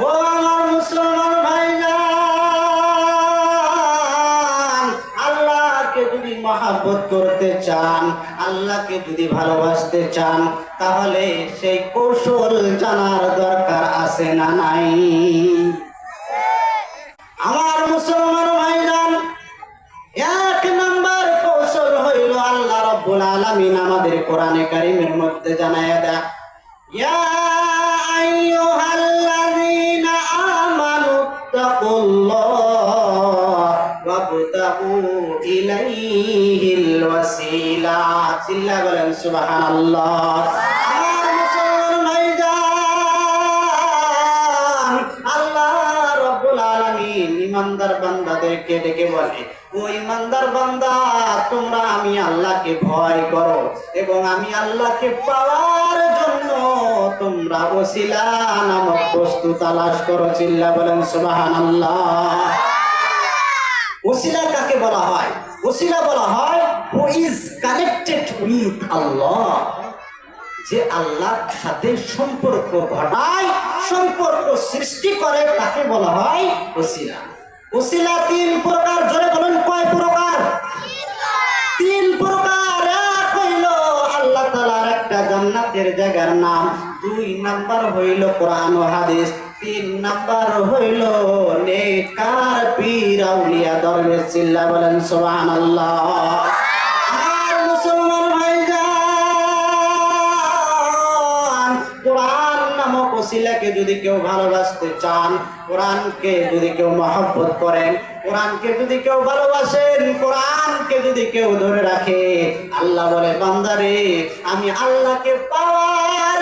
ও যদি মহাব্বত করতে চান, আল্লাহকে যদি ভালোবাসতে চান, তাহলে সেই কৌশল জানার দরকার আছে না নাই? আমার মুসলমান ভাইজান, এক নাম্বার কৌশল হইল আল্লাহ রব্বুল আলামিন আমাদের কোরআনে কারিমের মধ্যে জানায় দেয়। চিল্লা বলেন মুসলমান আল্লাহ ইমানদার বান্দাদেরকে ডেকে বলে, ও ইমানদার বান্দা, তোমরা আমি আল্লাহকে ভয় করো এবং আমি আল্লাহকে পাওয়ার জন্য তোমরা ওসিলা নামক বস্তু তালাশ করো। চিল্লা বলেন, সুবহানাল্লাহ। ওসিলা কাকে বলা হয়? ওসিলা বলা হয় who is connected with Allah যে আল্লাহর সাথে সম্পর্ক ঘটায়, সম্পর্ক সৃষ্টি করে, তাকে বলা হয় ওসিলা। ওসিলা তিন প্রকার, জোরে বলেন, কয় প্রকার? তিন প্রকার, এক হইল আল্লাহ তালার একটা জান্নাতের জায়গার নাম, দুই নাম্বার হইল কোরআন ও হাদিস। তিন নাম্বার হইল নেকার পীর আউলিয়া দরবেশ চিল্লা বলেন, সুবহানাল্লাহ। আমার মুসলমান যদি কেউ ভালোবাসতে চান, কোরআনকে যদি কেউ মহব্বত করেন, কোরআনকে যদি কেউ ভালোবাসেন, কোরআনকে যদি কেউ ধরে রাখে, আল্লাহ বলে, বান্দারে, আমি আল্লাহকে পাওয়ার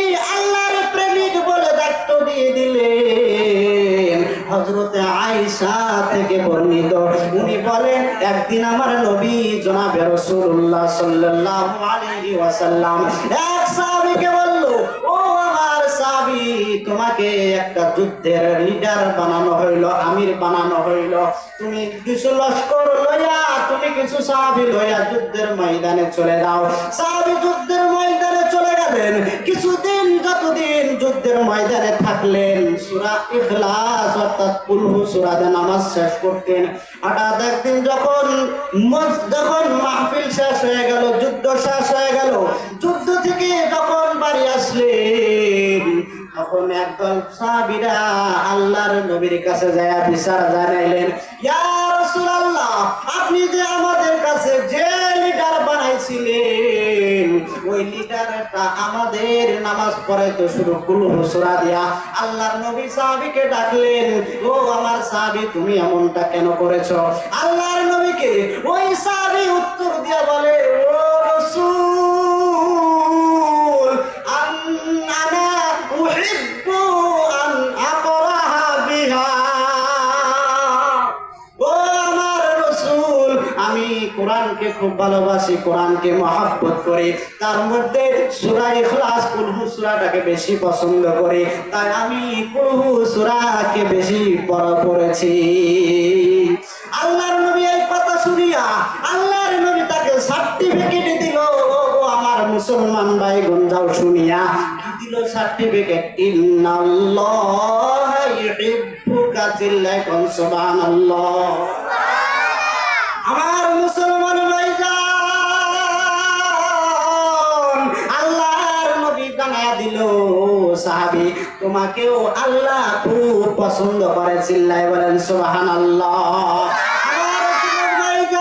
হযরতে আয়েশা থেকে বর্ণিত। উনি বলেন একদিন আমার নবী জনাবে রাসূলুল্লাহ সাল্লাল্লাহু আলাইহি ওয়াসাল্লাম। এক সাহাবীকে বলল, ও আমার সাহাবী, তোমাকে একটা যুদ্ধের লিডার বানানো হইল, আমির বানানো হইল। তুমি কিছু লস্কর লইয়া, তুমি কিছু সাহাবী লইয়া যুদ্ধের ময়দানে চলে যাও। সাহাবী যুদ্ধের গেলেন কিছুদিন যতদিন যুদ্ধের ময়দানে থাকলেন, সূরা ইখলাস অর্থাৎ কুলহু সূরাতে নামাজ শেষ করতেন। হঠাৎ একদিন যখন যখন মাহফিল শেষ হয়ে গেল, যুদ্ধ শেষ হয়ে গেল, যুদ্ধ থেকে যখন বাড়ি আসলেন, তখন একদল আল্লাহর নবীর কাছে যায় বিচার জানাইলেন, ইয়া আপনি যে আমাদের কাছে যে লিডার বানাইছিলেন আমাদের নামাজ পড়াইতে শুরু কুলহু সূরা দিয়া। আল্লাহর নবী সাহাবীকে ডাকলেন, ও আমার সাহাবী, তুমি এমনটা কেন করেছ? আল্লাহর নবীকে ওই সাহাবী উত্তর দিয়া বলে, ও কোরআনকে খুব ভালোবাসি, কোরআনকে মহাব্বত করি। তার মধ্যে সূরা ইখলাস, কুলহু সূরাটাকে বেশি পছন্দ করি। তাই আমি কুলহু সূরাকে বেশি পড়া করেছি। আল্লাহর নবী এই কথা শুনিয়া, আল্লাহর নবী তাকে সার্টিফিকেট দিল। আমার মুসলমান ভাই গঞ্জাও শুনিয়া। কি দিল সার্টিফিকেট ইন্নাল্লাহ ইউহিব্বুকা চিল্লাই কোন সুবহানাল্লাহ। নবী দিল। সাহাবী, তোমাকেও আল্লাহ খুব পছন্দ করে চিল্লাই বলেন আমার যুবক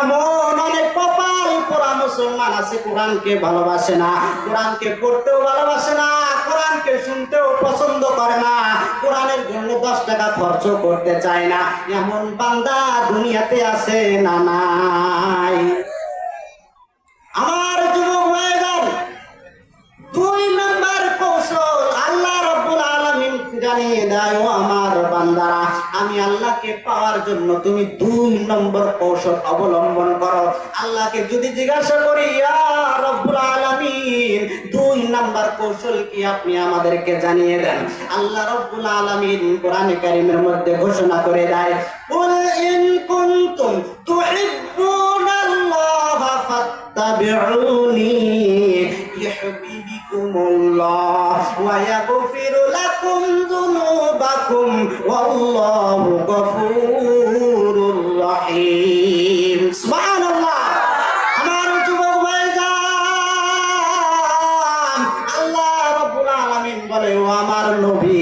এমন কপাল পোড়া মুসলমান আছে, কোরআনকে ভালোবাসে না, কোরআনকে পড়তেও ভালোবাসে না, কোরআনকে শুনতেও পছন্দ করে না, কোরআনের জন্য দশ টাকা খরচ করতে চায় না। এমন বান্দা দুনিয়াতে আছে না নাই? দেয়, ও আমার বান্দারা। আমি আল্লাহকে পাওয়ার জন্য তুমি দুই নম্বর কৌশল অবলম্বন করো। আল্লাহকে যদি জিজ্ঞাসা করি আলামিন, দুই কৌশল কি আপনি আমাদেরকে জানিয়ে দেন? আল্লাহ রব্বুল কোরআনে মধ্যে ঘোষণা করে দেয় যুনুবাকুম ওয়াল্লাহু গফুরুর রহিম। সুবহানাল্লাহ। আমার যুবক ভাইজান, আল্লাহ রাব্বুল আলামিন বলে, ও আমার নবী,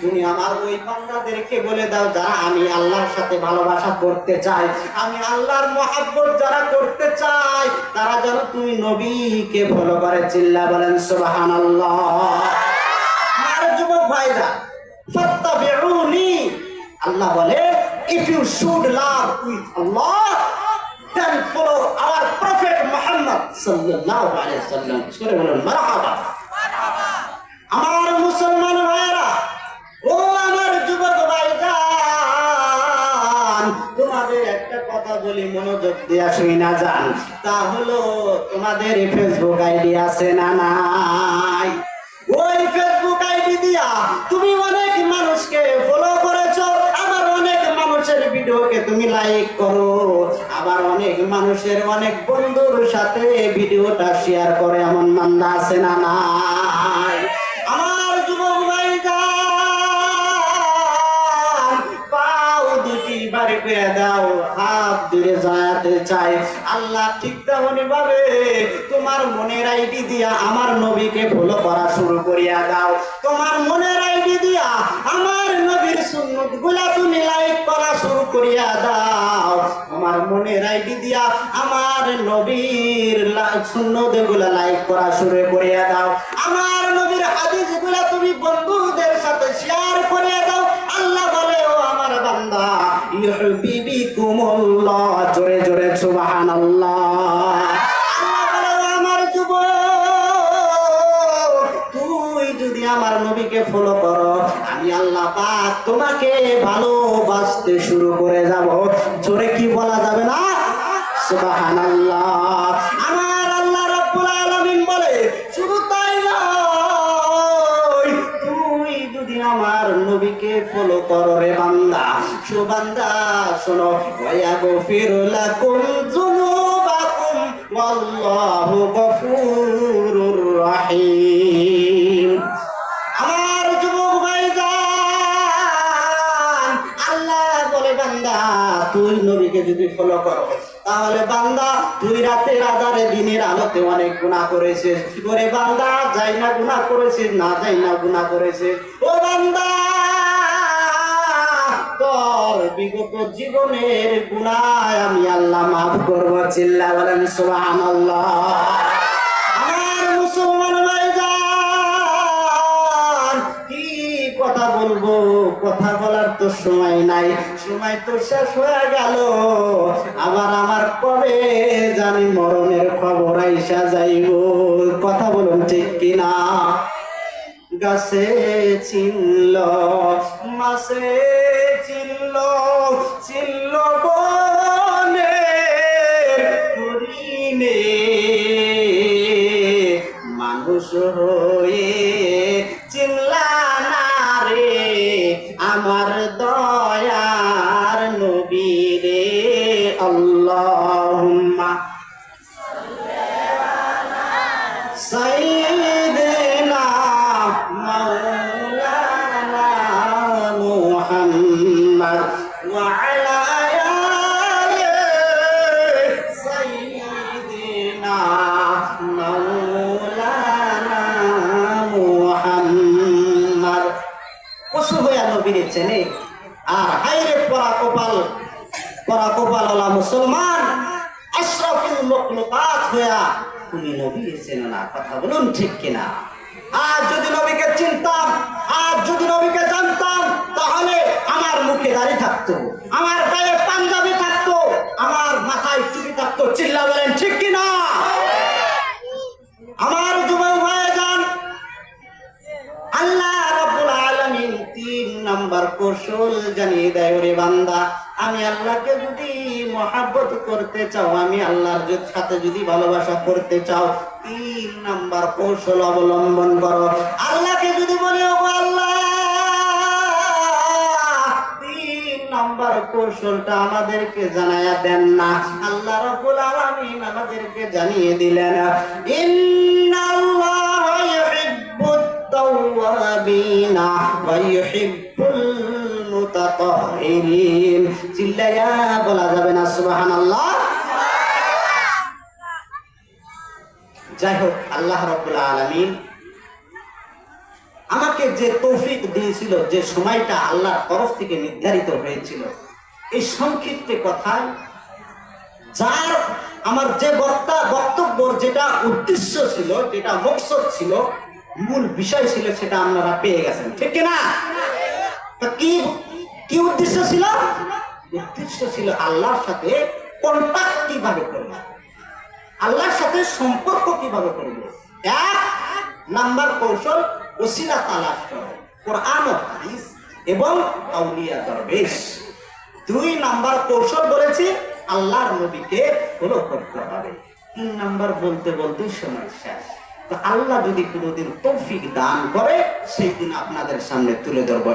তুমি আমার ওই বান্দাদেরকে বলে দাও যারা আমি আল্লাহর সাথে ভালোবাসা করতে চাই। আমি আল্লাহর মহাব্বত যারা করতে চাই, তারা যেন তুমি নবীকে ফলো করে চিল্লা বলেন, সুবহানাল্লাহ। আমার যুবক ভাইরা ফাত্তাবিউনি আল্লাহ বলে if you should love with Allah then follow our prophet Muhammad sallallahu alaihi wasallam সরে বলুন মারহাবা। আমার মুসলমান ভাইরা ও আমার যুবক ভাইজান, তোমাদের একটা কথা বলি মনোযোগ দিয়া শুই না যান, তা হলো, তোমাদের ফেসবুক আইডি আছে না নাই? ভিডিওকে তুমি লাইক করো। আবার অনেক মানুষের অনেক বন্ধুর সাথে ভিডিওটা শেয়ার করে এমন মান্দা আছে না নাই? আমার যুবক ভাইজান পাও দুটি বাড়ি করে দাও, হাত যাতে চাই। আল্লাহ ঠিক তেমনি ভাবে তোমার মনের আইডি দিয়া আমার নবীকে ফলো করা শুরু করিয়া দাও। তোমার মনের আইডি দিয়া আমার নবীর সুন্নতগুলা তুমি লাইক করিয়া দাও। আমার মনের আইডি দিয়া আমার নবীর সুন্নতগুলা লাইক করা শুরু করিয়া দাও। আমার নবীর হাদিসগুলা তুমি বন্ধুদের সাথে শেয়ার করিয়া দাও। আল্লাহ বলে, ও আমার বান্দা ইউহিবিকুমুল্লাহ জোরে জোরে, সুবহানাল্লাহ। আমার নবীকে ফলো করো আল্লাহ পাক তোমাকে ভালোবাসতে শুরু করে যাব। জোরে কি বলা যাবে না? আমার আল্লাহ বলে, শুধু তাই তুই যদি আমার নবীকে ফলো করো রে বান্দা, শো বান্দা, শোনো ওয়া গফিরু লাকুম যুনুবাকুম, ওয়াল্লাহু গফুরুর রহিম। বান্দা, তুই নবীকে যদি ফলো করো, তাহলে বান্দা, তুই রাতের আধারে দিনের আলোতে অনেক গুণা করেছিস। ওরে বান্দা, যাই না গুণা করেছিস, না যাই না গুণা করেছিস। ও বান্দা, তোর বিগত জীবনের গুণায় আমি আল্লাহ মাফ করব চিল্লা বলেন, সুবহানাল্লাহ। আমার মুসলমান ভাইজান কি কথা বলব? কথা বলার তো সময় নাই। সময় তো শেষ হয়ে গেল। আবার আমার কবে জানি মরণের খবর আইসা যাইব। কথা বলুন ঠিক কিনা? গাছে চিনল মাসে চিনল চিনল আল্লাহুম্মা سيدنا مولانا محمد وعلى آل سيدنا مولانا محمد পশু হইয়া নবীরে চেনে আর হাইরে পরা কপাল পরা কপাল মুসলমান আশরাফুল মখলুকাত আজ যদি নবীকে চিনতাম আর যদি নবীকে জানতাম, তাহলে আমার মুখে দাড়ি থাকতো, আমার গায়ে পাঞ্জাবি থাকতো, আমার মাথায় চুপি থাকতো চিল্লা কৌশল জানিয়ে দেয়, ওরে বান্দা, আমি আল্লাহকে যদি মহাব্বত করতে চাও, আমি আল্লাহর সাথে যদি ভালোবাসা করতে চাও, তিন নাম্বার কৌশল অবলম্বন করো। আল্লাহকে যদি বলি ও আল্লাহ নাম্বার কৌশলটা আমাদেরকে জানায়া দেন না। আল্লাহ রাব্বুল আলামিন আমাদেরকে জানিয়ে দিলেন, ইন্নাল্লাহা ইউহিব্বুত তাওয়াবিনা ওয়া ইউহিব্বুল চিল্লায়া বলা যাবে না যাই হোক, আল্লাহ রাব্বুল আমাকে যে তৌফিক দিয়েছিল, যে সময়টা আল্লাহর তরফ থেকে নির্ধারিত হয়েছিল, এই সংক্ষিপ্ত কথা যার আমার যে বক্তা বক্তব্যর যেটা উদ্দেশ্য ছিল, যেটা মকসদ ছিল, মূল বিষয় ছিল, সেটা আপনারা পেয়ে গেছেন। ঠিক না তা কি কি উদ্দেশ্য ছিল? উদ্দেশ্য ছিল আল্লাহর সাথে কন্টাক্ট কীভাবে করব? আল্লাহর সাথে সম্পর্ক কীভাবে করব? এক, নাম্বার কৌশল, ওসিলা তালাশ করো। কোরআন এবং আউলিয়া দরবেশ। দুই নাম্বার কৌশল বলেছি, আল্লাহর নবীকে ফলো করতে হবে। তিন নাম্বার বলতে বলতে সময় শেষ। তো আল্লাহ যদি কোনোদিন তৌফিক দান করে, সেই দিন আপনাদের সামনে তুলে ধরবো।